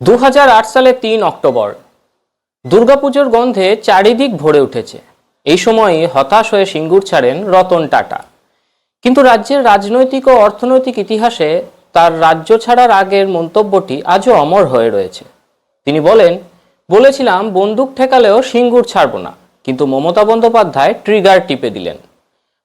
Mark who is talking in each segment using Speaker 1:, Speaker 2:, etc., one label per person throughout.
Speaker 1: দুহাজার আট সালে তিন অক্টোবর। দুর্গাপুজোর গন্ধে চারিদিক ভরে উঠেছে। এই সময়ে হতাশ হয়ে সিঙ্গুর ছাড়েন রতন টাটা। কিন্তু রাজ্যের রাজনৈতিক ও অর্থনৈতিক ইতিহাসে তার রাজ্য ছাড়ার আগের মন্তব্যটি আজও অমর হয়ে রয়েছে। তিনি বলেন, বলেছিলাম বন্দুক ঠেকালেও সিঙ্গুর ছাড়ব না, কিন্তু মমতা বন্দ্যোপাধ্যায় ট্রিগার টিপে দিলেন।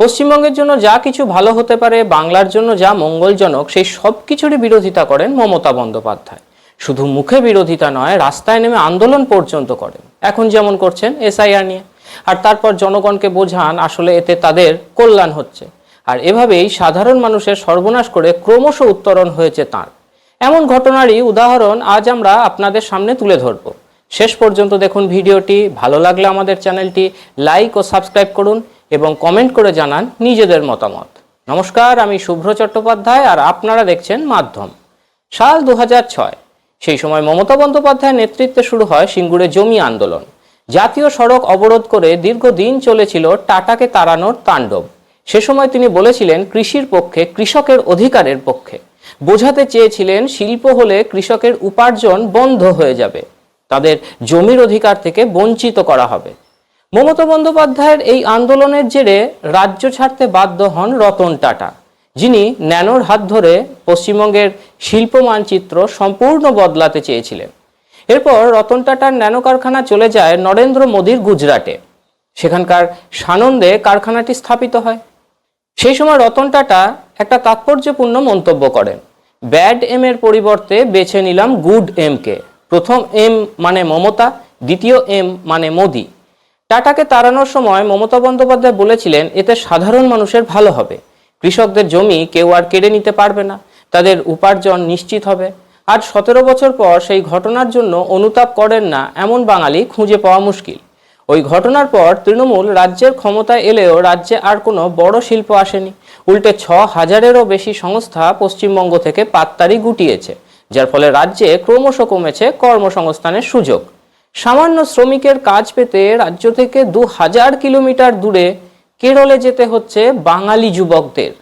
Speaker 1: পশ্চিমবঙ্গের জন্য যা কিছু ভালো হতে পারে, বাংলার জন্য যা মঙ্গলজনক, সেই সব কিছুরই বিরোধিতা করেন মমতা বন্দ্যোপাধ্যায়। শুধু মুখে বিরোধিতা নয়, রাস্তায় নেমে আন্দোলন পর্যন্ত করেন। এখন যেমন করছেন এসআইআর নিয়ে। আর তারপর জনগণকে বোঝান, আসলে এতে তাদের কল্যাণ হচ্ছে। আর এভাবেই সাধারণ মানুষের সর্বনাশ করে ক্রমশ উত্তরণ হয়েছে তাঁর। এমন ঘটনারই উদাহরণ আজ আমরা আপনাদের সামনে তুলে ধরব। শেষ পর্যন্ত দেখুন ভিডিওটি। ভালো লাগলে আমাদের চ্যানেলটি লাইক ও সাবস্ক্রাইব করুন এবং কমেন্ট করে জানান নিজেদের মতামত। নমস্কার, আমি শুভ্র চট্টোপাধ্যায় আর আপনারা দেখছেন মাধ্যম। সাল দু ছয়। সেই সময় মমতা বন্দ্যোপাধ্যায়ের নেতৃত্বে শুরু হয় সিঙ্গুরে জমি আন্দোলন। জাতীয় সড়ক অবরোধ করে দীর্ঘদিন চলেছিল টাটাকে তাড়ানোর তাণ্ডব। সে সময় তিনি বলেছিলেন, কৃষির পক্ষে, কৃষকের অধিকারের পক্ষে। বোঝাতে চেয়েছিলেন, শিল্প হলে কৃষকের উপার্জন বন্ধ হয়ে যাবে। তাদের জমির অধিকার থেকে বঞ্চিত করা হবে। মমতা বন্দ্যোপাধ্যায়ের এই আন্দোলনের জেরে রাজ্য ছাড়তে বাধ্য হন রতন টাটা। যিনি ন্যানোর হাত ধরে পশ্চিমবঙ্গের শিল্প মানচিত্র সম্পূর্ণ বদলাতে চেয়েছিলেন। এরপর রতন টাটার ন্যানো কারখানা চলে যায় নরেন্দ্র মোদীর গুজরাটে। সেখানকার সানন্দে কারখানাটি স্থাপিত হয়। সেই সময় রতন টাটা একটা তাৎপর্যপূর্ণ মন্তব্য করেন। ব্যাড এম এর পরিবর্তে বেছে নিলাম গুড এম কে। প্রথম এম মানে মমতা, দ্বিতীয় এম মানে মোদি। টাটাকে তাড়ানোর সময় মমতা বন্দ্যোপাধ্যায় বলেছিলেন, এতে সাধারণ মানুষের ভালো হবে। কৃষকদের জমি কেউ আর কেড়ে নিতে পারবে না, তাদের উপার্জন নিশ্চিত হবে। আজ সতেরো বছর পর সেই ঘটনার জন্য অনুতাপ করেন না এমন বাঙালি খুঁজে পাওয়া মুশকিল। ওই ঘটনার পর তৃণমূল রাজ্যের ক্ষমতায় এলেও রাজ্যে আর কোনো বড় শিল্প আসেনি। উল্টে ছ হাজারেরও বেশি সংস্থা পশ্চিমবঙ্গ থেকে পাত্তারি গুটিয়েছে, যার ফলে রাজ্যে ক্রমশ কমেছে কর্মসংস্থানের সুযোগ। সামান্য শ্রমিকের কাজ পেতে রাজ্য থেকে দু হাজার কিলোমিটার দূরে কেরলে যেতে হচ্ছে বাঙালি যুবকদের।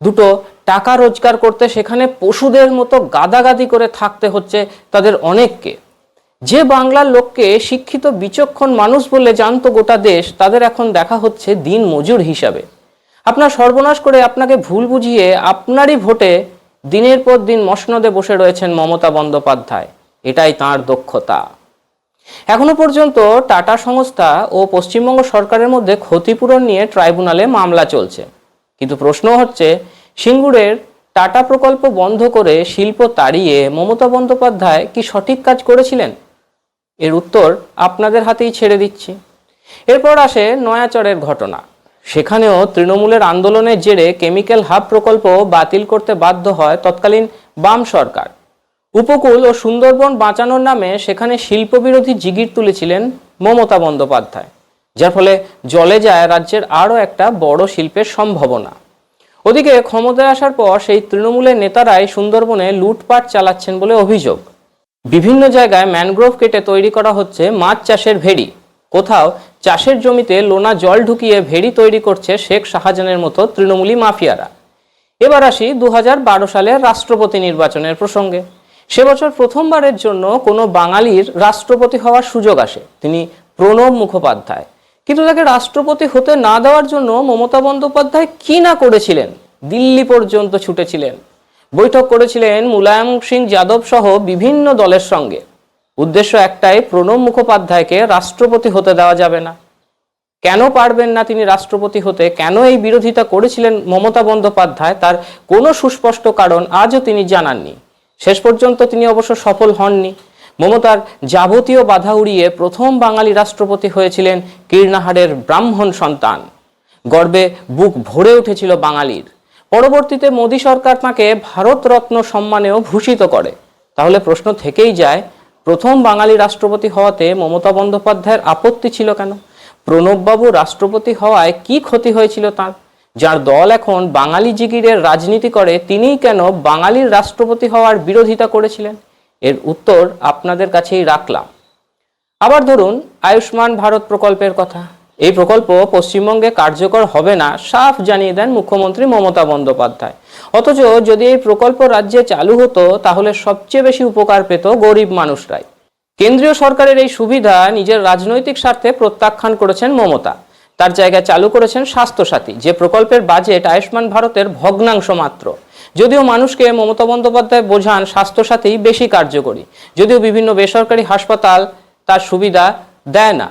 Speaker 1: দুটো টাকা রোজগার করতে সেখানে পশুদের মতো গাদাগাদি করে থাকতে হচ্ছে তাদের অনেককে। যে বাংলার লোককে শিক্ষিত বিচক্ষণ মানুষ বলে জানতো গোটা দেশ, তাদের এখন দেখা হচ্ছে দিন মজুর হিসাবে। আপনার সর্বনাশ করে আপনাকে ভুল বুঝিয়ে আপনারই ভোটে দিনের পর দিন মসনদে বসে রয়েছেন মমতা বন্দ্যোপাধ্যায়। এটাই তার দক্ষতা। এখনও পর্যন্ত টাটা সংস্থা ও পশ্চিমবঙ্গ সরকারের মধ্যে ক্ষতিপূরণ নিয়ে ট্রাইব্যুনালে মামলা চলছে। কিন্তু প্রশ্ন হচ্ছে, সিঙ্গুরের টাটা প্রকল্প বন্ধ করে শিল্প তাড়িয়ে মমতা বন্দ্যোপাধ্যায় কি সঠিক কাজ করেছিলেন? এর উত্তর আপনাদের হাতেই ছেড়ে দিচ্ছি। এরপর আসে নয়াচরের ঘটনা। সেখানেও তৃণমূলের আন্দোলনের জেরে কেমিক্যাল হাব প্রকল্প বাতিল করতে বাধ্য হয় তৎকালীন বাম সরকার। উপকূল ও সুন্দরবন বাঁচানোর নামে সেখানে শিল্পবিরোধী জিগির তুলেছিলেন মমতা বন্দ্যোপাধ্যায়, যার ফলে জলে যায় রাজ্যের আরও একটা বড় শিল্পের সম্ভাবনা। ওদিকে ক্ষমতায় আসার পর সেই তৃণমূলের নেতারাই সুন্দরবনে লুটপাট চালাচ্ছেন বলে অভিযোগ। বিভিন্ন জায়গায় ম্যানগ্রোভ কেটে তৈরি করা হচ্ছে মাছ চাষের ভেড়ি। কোথাও চাষের জমিতে লোনা জল ঢুকিয়ে ভেড়ি তৈরি করছে শেখ শাহজাহানের মতো তৃণমূলী মাফিয়ারা। এবার আসি দু হাজার বারো সালের রাষ্ট্রপতি নির্বাচনের প্রসঙ্গে। সে বছর প্রথমবারের জন্য কোনো বাঙালির রাষ্ট্রপতি হওয়ার সুযোগ আসে। তিনি প্রণব মুখোপাধ্যায়। কিন্তু তাকে রাষ্ট্রপতি হতে না দেওয়ার জন্য মমতা বন্দ্যোপাধ্যায় কি না করেছিলেন? দিল্লি পর্যন্ত ছুটেছিলেন। বৈঠক করেছিলেন মুলায়ম সিং যাদব সহ বিভিন্ন দলের সঙ্গে। উদ্দেশ্য একটাই, প্রণব মুখোপাধ্যায়কে রাষ্ট্রপতি হতে দেওয়া যাবে না। কেন পারবেন না তিনি রাষ্ট্রপতি হতে? কেন এই বিরোধিতা করেছিলেন মমতা বন্দ্যোপাধ্যায়? তার কোনো সুস্পষ্ট কারণ আজও তিনি জানাননি। শেষ পর্যন্ত তিনি অবশ্য সফল হননি। মমতার যাবতীয় বাধা উড়িয়ে প্রথম বাঙালি রাষ্ট্রপতি হয়েছিলেন কীর্ণাহারের ব্রাহ্মণ সন্তান। গর্বে বুক ভরে উঠেছিল বাঙালির। পরবর্তীতে মোদী সরকার তাঁকে ভারতরত্ন সম্মানেও ভূষিত করে। তাহলে প্রশ্ন থেকেই যায়, প্রথম বাঙালি রাষ্ট্রপতি হওয়াতে মমতা বন্দ্যোপাধ্যায়ের আপত্তি ছিল কেন? প্রণববাবু রাষ্ট্রপতি হওয়ায় কি ক্ষতি হয়েছিল তার? যার দল এখন বাঙালি জিগিরের রাজনীতি করে, তিনিই কেন বাঙালির রাষ্ট্রপতি হওয়ার বিরোধিতা করেছিলেন? এর উত্তর আপনাদের কাছেই রাখলাম। আবার ধরুন, আয়ুষ্মান ভারত প্রকল্পের কথা। এই প্রকল্প পশ্চিমবঙ্গে কার্যকর হবে না, সাফ জানিয়ে দেন মুখ্যমন্ত্রী মমতা বন্দ্যোপাধ্যায়। অথচ যদি এই প্রকল্প রাজ্যে চালু হতো, তাহলে সবচেয়ে বেশি উপকার পেত গরিব মানুষরাই। কেন্দ্রীয় সরকারের এই সুবিধা নিজের রাজনৈতিক স্বার্থে প্রত্যাখ্যান করেছেন মমতা। তার জায়গায় চালু করেছেন স্বাস্থ্যসাথী। যে প্রকল্পের বাজেট আয়ুষ্মান ভারতের ভগ্নাংশ মাত্র। যদিও মানুষকে মমতা বন্দ্যোপাধ্যায় বোঝান স্বাস্থ্যসাথী বেশি কার্যকরী। যদিও বিভিন্ন বেসরকারি হাসপাতাল তার সুবিধা দেয় না।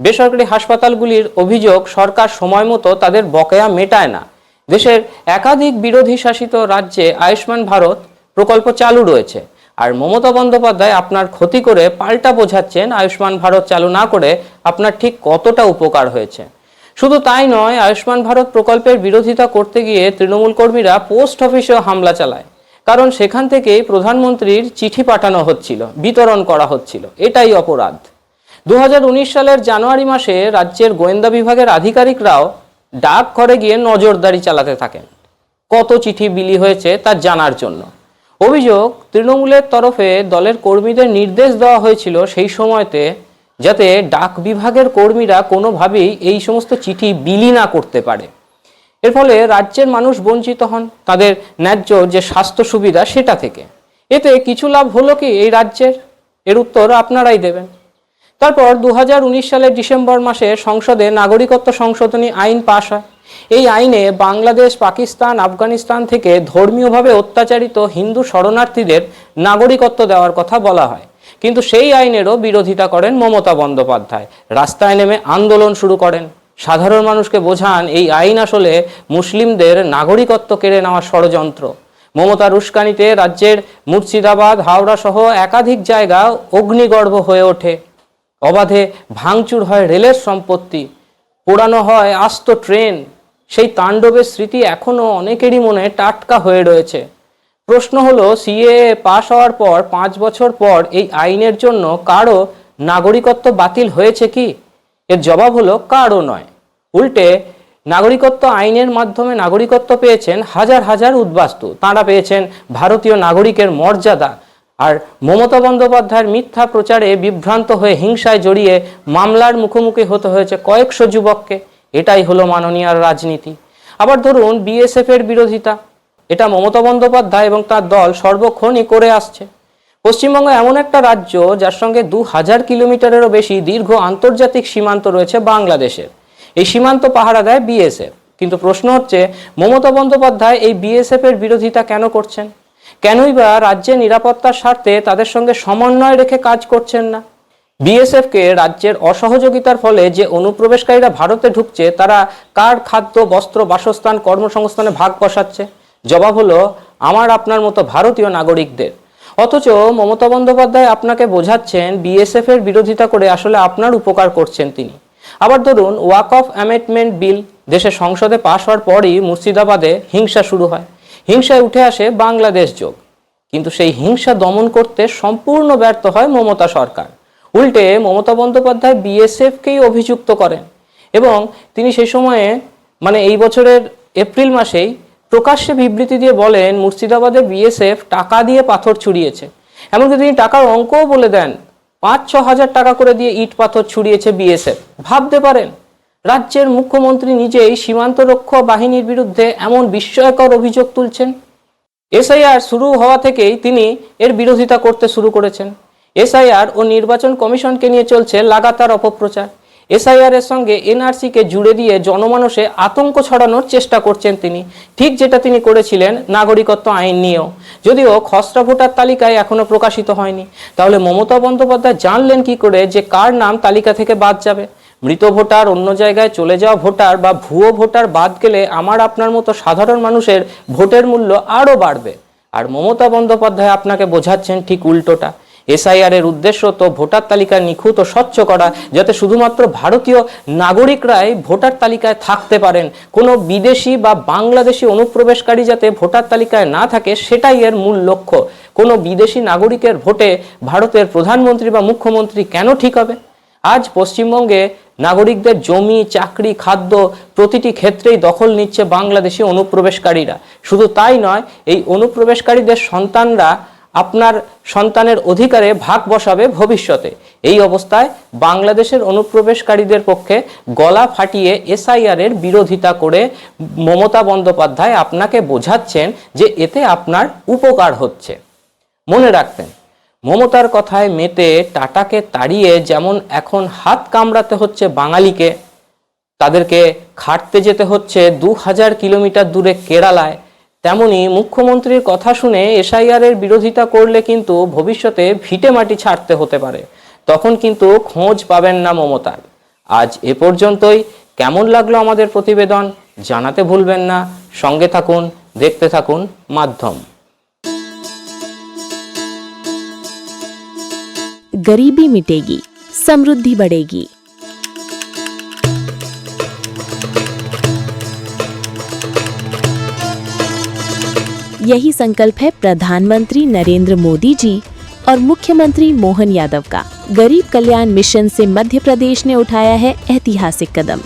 Speaker 1: বেসরকারি হাসপাতালগুলির অভিযোগ সরকার সময় মতো তাদের বকেয়া মেটায় না। দেশের একাধিক বিরোধী শাসিত রাজ্যে আয়ুষ্মান ভারত প্রকল্প চালু রয়েছে। আর মমতা বন্দ্যোপাধ্যায় আপনার ক্ষতি করে পাল্টা বোঝাচ্ছেন আয়ুষ্মান ভারত চালু না করে আপনার ঠিক কতটা উপকার হয়েছে। শুধু তাই নয়, আয়ুষ্মান ভারত প্রকল্পের বিরোধিতা করতে গিয়ে তৃণমূল কর্মীরা পোস্ট অফিসেও হামলা চালায়। কারণ সেখান থেকেই প্রধানমন্ত্রীর চিঠি পাঠানো হচ্ছিল, বিতরণ করা হচ্ছিল। এটাই অপরাধ। দু হাজার উনিশ সালের জানুয়ারি মাসে রাজ্যের গোয়েন্দা বিভাগের আধিকারিকরাও ডাক ঘরে গিয়ে নজরদারি চালাতে থাকেন। কত চিঠি বিলি হয়েছে তা জানার জন্য। অভিযোগ, তৃণমূলের তরফে দলের কর্মীদের নির্দেশ দেওয়া হয়েছিল সেই সময়তে যাতে ডাক বিভাগের কর্মীরা কোনোভাবেই এই সমস্ত চিঠি বিলি না করতে পারে। এর ফলে রাজ্যের মানুষ বঞ্চিত হন, তাদের ন্যায্য যে স্বাস্থ্য সুবিধা সেটা থেকে। এতে কিছু লাভ হলো কি এই রাজ্যের? এর উত্তর আপনারাই দেবেন। তারপর দু হাজার উনিশ সালের ডিসেম্বর মাসে সংসদে নাগরিকত্ব সংশোধনী আইন পাশ হয়। এই আইনে বাংলাদেশ, পাকিস্তান, আফগানিস্তান থেকে ধর্মীয়ভাবে অত্যাচারিত হিন্দু শরণার্থীদের নাগরিকত্ব দেওয়ার কথা বলা হয়। কিন্তু সেই আইনেরও বিরোধিতা করেন মমতা বন্দ্যোপাধ্যায়। রাস্তায় নেমে আন্দোলন শুরু করেন। সাধারণ মানুষকে বোঝান এই আইন আসলে মুসলিমদের নাগরিকত্ব কেড়ে নেওয়ার ষড়যন্ত্র। মমতার উস্কানিতে রাজ্যের মুর্শিদাবাদ, হাওড়া সহ একাধিক জায়গা অগ্নিগর্ভ হয়ে ওঠে। অবাধে ভাঙচুর হয় রেলের সম্পত্তি। পোড়ানো হয় আস্ত ট্রেন। সেই তাণ্ডবের স্মৃতি এখনও অনেকেরই মনে টাটকা হয়ে রয়েছে। প্রশ্ন হলো সিএ পাশ হওয়ার পর পাঁচ বছর পর এই আইনের জন্য কারও নাগরিকত্ব বাতিল হয়েছে কি? এর জবাব হলো, কারও নয়। উল্টে, নাগরিকত্ব আইনের মাধ্যমে নাগরিকত্ব পেয়েছেন হাজার হাজার উদ্বাস্তু। তাঁরা পেয়েছেন ভারতীয় নাগরিকের মর্যাদা। আর মমতা বন্দ্যোপাধ্যায়ের মিথ্যা প্রচারে বিভ্রান্ত হয়ে হিংসায় জড়িয়ে মামলার মুখোমুখি হতে হয়েছে কয়েকশো যুবককে। এটাই হলো মাননীয় রাজনীতি। আবার ধরুন বিএসএফ এর বিরোধিতা। এটা মমতা বন্দ্যোপাধ্যায় এবং তার দল সর্বক্ষণই করে আসছে। পশ্চিমবঙ্গ এমন একটা রাজ্য যার সঙ্গে দু হাজার কিলোমিটারেরও বেশি দীর্ঘ আন্তর্জাতিক সীমান্ত রয়েছে বাংলাদেশের। এই সীমান্ত পাহারা দেয় বিএসএফ কিন্তু প্রশ্ন হচ্ছে, মমতা বন্দ্যোপাধ্যায় এই বিএসএফ এর বিরোধিতা কেন করছেন? কেনই বা রাজ্যের নিরাপত্তার স্বার্থে তাদের সঙ্গে সমন্বয় রেখে কাজ করছেন না? বিএসএফকে রাজ্যের অসহযোগিতার ফলে যে অনুপ্রবেশকারীরা ভারতে ঢুকছে, তারা কার খাদ্য, বস্ত্র, বাসস্থান, কর্মসংস্থানে ভাগ বসাচ্ছে? জবাব হলো, আমার আপনার মতো ভারতীয় নাগরিকদের। অথচ মমতা বন্দ্যোপাধ্যায় আপনাকে বোঝাচ্ছেন বিএসএফ এর বিরোধিতা করে আসলে আপনার উপকার করছেন তিনি। আবার ধরুন, ওয়াক অফ অ্যামেন্ডমেন্ট বিল দেশের সংসদে পাশ হওয়ার পরই মুর্শিদাবাদে হিংসা শুরু হয়। হিংসায় উঠে আসে বাংলাদেশ যোগ। কিন্তু সেই হিংসা দমন করতে সম্পূর্ণ ব্যর্থ হয় মমতা সরকার। উল্টে মমতা বন্দ্যোপাধ্যায় বিএসএফকেই অভিযুক্ত করেন। এবং তিনি সেই সময়ে মানে এই বছরের এপ্রিল মাসেই প্রকাশ্যে বিবৃতি দিয়ে বলেন, মুর্শিদাবাদে বিএসএফ টাকা দিয়ে পাথর ছুড়িয়েছে। এমনকি তিনি টাকার অঙ্কও বলে দেন পাঁচ ছ হাজার টাকা করে দিয়ে ইট পাথর ছুড়িয়েছে বিএসএফ। ভাবতে পারেন, রাজ্যের মুখ্যমন্ত্রী নিজেই সীমান্ত রক্ষা বাহিনীর বিরুদ্ধে এমন বিস্ময়কর অভিযোগ তুলছেন। এসআইআর শুরু হওয়া থেকেই তিনি এর বিরোধিতা করতে শুরু করেছেন। এসআইআর ও নির্বাচন কমিশনকে নিয়ে চলছে লাগাতার অপপ্রচার। এসআইআর এর সঙ্গে এনআরসিকে জুড়ে দিয়ে জনমানসে আতঙ্ক ছড়ানোর চেষ্টা করছেন তিনি। ঠিক যেটা তিনি করেছিলেন নাগরিকত্ব আইন নিয়েও। যদিও খসড়া ভোটার তালিকায় এখনও প্রকাশিত হয়নি। তাহলে মমতা বন্দ্যোপাধ্যায় জানলেন কি করে যে কার নাম তালিকা থেকে বাদ যাবে? মৃত ভোটার, অন্য জায়গায় চলে যাওয়া ভোটার বা ভুয়ো ভোটার বাদ গেলে আমার আপনার মতো সাধারণ মানুষের ভোটের মূল্য আরও বাড়বে। আর মমতা বন্দ্যোপাধ্যায় আপনাকে বোঝাচ্ছেন ঠিক উল্টোটা। এসআইআর এর উদ্দেশ্য তো ভোটার তালিকা নিখুঁত ও স্বচ্ছ করা, যাতে শুধুমাত্র ভারতীয় নাগরিকরাই ভোটার তালিকায় থাকতে পারেন। কোনো বিদেশি বা বাংলাদেশি অনুপ্রবেশকারী যাতে ভোটার তালিকায় না থাকে, সেটাই এর মূল লক্ষ্য। কোনো বিদেশি নাগরিকের ভোটে ভারতের প্রধানমন্ত্রী বা মুখ্যমন্ত্রী কেন ঠিক হবে? আজ পশ্চিমবঙ্গে নাগরিকদের জমি, চাকরি, খাদ্য প্রতিটি ক্ষেত্রেই দখল নিচ্ছে বাংলাদেশি অনুপ্রবেশকারীরা। শুধু তাই নয়, এই অনুপ্রবেশকারীদের সন্তানরা আপনার সন্তানের অধিকারে ভাগ বসাবে ভবিষ্যতে। এই অবস্থায় বাংলাদেশের অনুপ্রবেশকারীদের পক্ষে গলা ফাটিয়ে এসআইআর এর বিরোধিতা করে মমতা বন্দ্যোপাধ্যায় আপনাকে বোঝাচ্ছেন যে এতে আপনার উপকার হচ্ছে। মনে রাখবেন, মমতার কথায় মেতে টাটাকে তাড়িয়ে যেমন এখন হাত কামড়াতে হচ্ছে বাঙালিকে, তাদেরকে খাটতে যেতে হচ্ছে দু হাজার কিলোমিটার দূরে কেরালায় তেমনি মুখ্যমন্ত্রীর কথা শুনে এসআইআর এর বিরোধিতা করলে কিন্তু ভবিষ্যতে ভিটে মাটি ছাড়তে হতে পারে তখন কিন্তু খোঁজ পাবেন না মমতার আজ এ পর্যন্তই কেমন লাগলো আমাদের প্রতিবেদন জানাতে ভুলবেন না সঙ্গে থাকুন দেখতে থাকুন মাধ্যম
Speaker 2: गरीबी मिटेगी समृद्धि बढ़ेगी यही संकल्प है प्रधानमंत्री नरेंद्र मोदी जी और मुख्यमंत्री मोहन यादव का। गरीब कल्याण मिशन से मध्य प्रदेश ने उठाया है ऐतिहासिक कदम।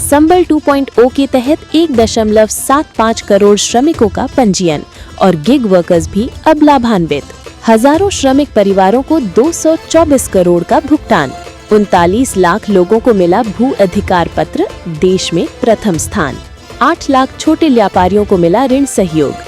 Speaker 2: संबल 2.0 के तहत एक दशमलव सात पाँच करोड़ श्रमिकों का पंजीयन और गिग वर्कर्स भी अब लाभान्वित। हज़ारों श्रमिक परिवारों को 224 करोड़ का भुगतान। उनतालीस लाख लोगों को मिला भू अधिकार पत्र, देश में प्रथम स्थान। आठ लाख छोटे व्यापारियों को मिला ऋण सहयोग।